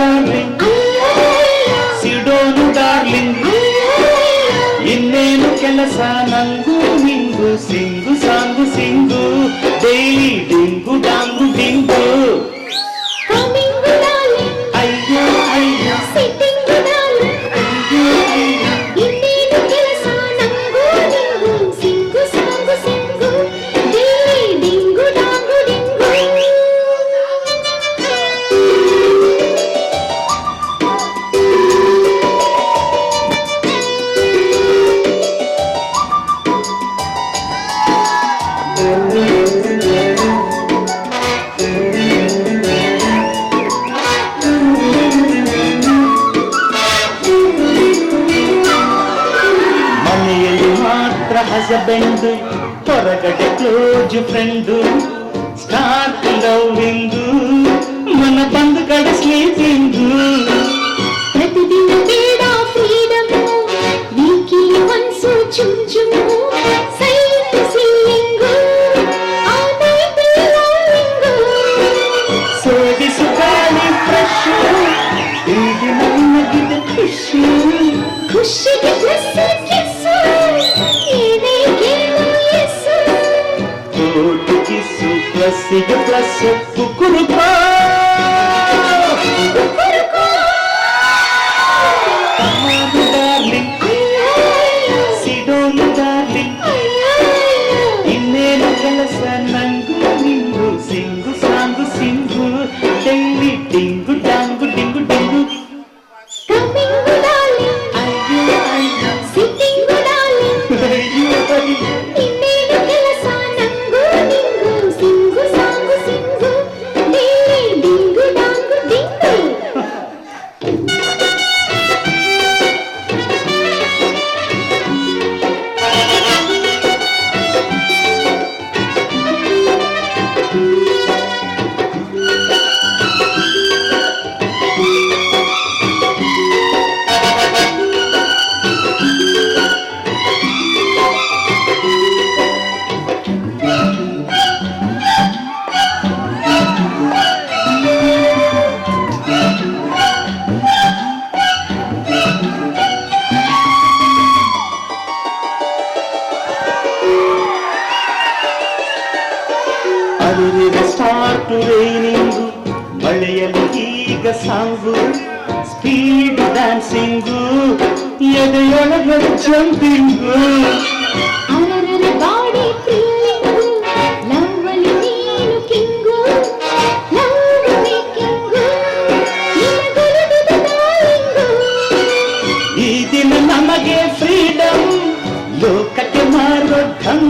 darling ಸಿಡೋನು darling ಇನ್ನೇನು ಕೆಲಸ ನಂಗು ನಿಂಗು sing song sing daily ding dong ding ಮನೆಯಲ್ಲಿ ಮಾತ್ರ ಹಸಬೆಂಡ್ ಹೊರಗಡೆ ಕ್ಲೋಜ್ ಫ್ರೆಂಡು ಸ್ಟಾರ್ ಲವ್ ಎಂದು ಮನ ಬಂದು ಕಡಿಸ್ಲಿ ತಿಂದು ಪ್ರತಿದಿನ ಬೇಡ ಫ್ರೀಡಮ್ ವೀಕಿಲಿ ಒನ್ಸು ಚುಮ್ ಚುಮ್ಮು ಸೋದಿಸು ಕಾಲಿ ಫ್ರೆಶ್ ಈಗ ನನ್ನಗಿದೆ ಖುಷಿ ಖುಷಿಗೆ ಡ್ರೆಸ್ ಪ್ಲಸ್ಸಿಗೆ ಪ್ಲಸ್ ಕುಕ್ಕುರುಕೋ ಡಾರ್ಲಿಂಗ್ ಸಿಡೋನು ಡಾರ್ಲಿಂಗ್ ಇನ್ನೇನು ಕೆಲಸ ನಂಗು ನಿಂಗು ಸಿಂಗು ಸಾಂಗು ಸಿಂಗು ಮದುವೆಗ ಸ್ಟಾರ್ಟ್ ರೈನಿಂಗ್ ಮಳೆಯಲ್ಲಿ ಈಗ ಸಾಂಗು ಸ್ಪೀಡ್ ಡ್ಯಾನ್ಸಿಂಗು ಎದೆಯೊಳಗ ಜಂಪಿಂಗು ಈ ದಿನ ನಮಗೆ ಫ್ರೀಡಮ್ ಲೋಕಕ್ಕೆ ಮಾರುವ ಧಂ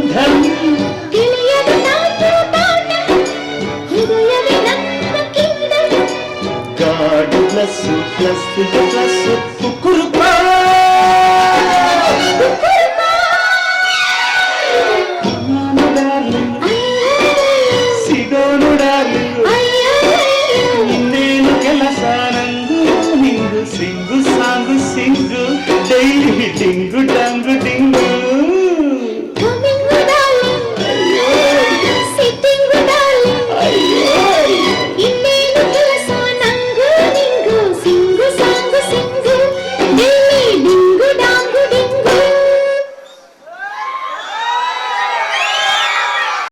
ಗಾಡ್ ಪ್ಲಸ್ ಪ್ಲಸ್ ಪ್ಲಸ್ ಕುಕ್ಕುರುಕೋ ನಾನು ಡಾರ್ಲಿಂಗ್ ಸಿಗೋನು ಡಾರ್ಲಿಂಗ್ ಇನ್ನೇನು ಕೆಲಸ ನಂದು ನಿಂದು ಸಿಂಗು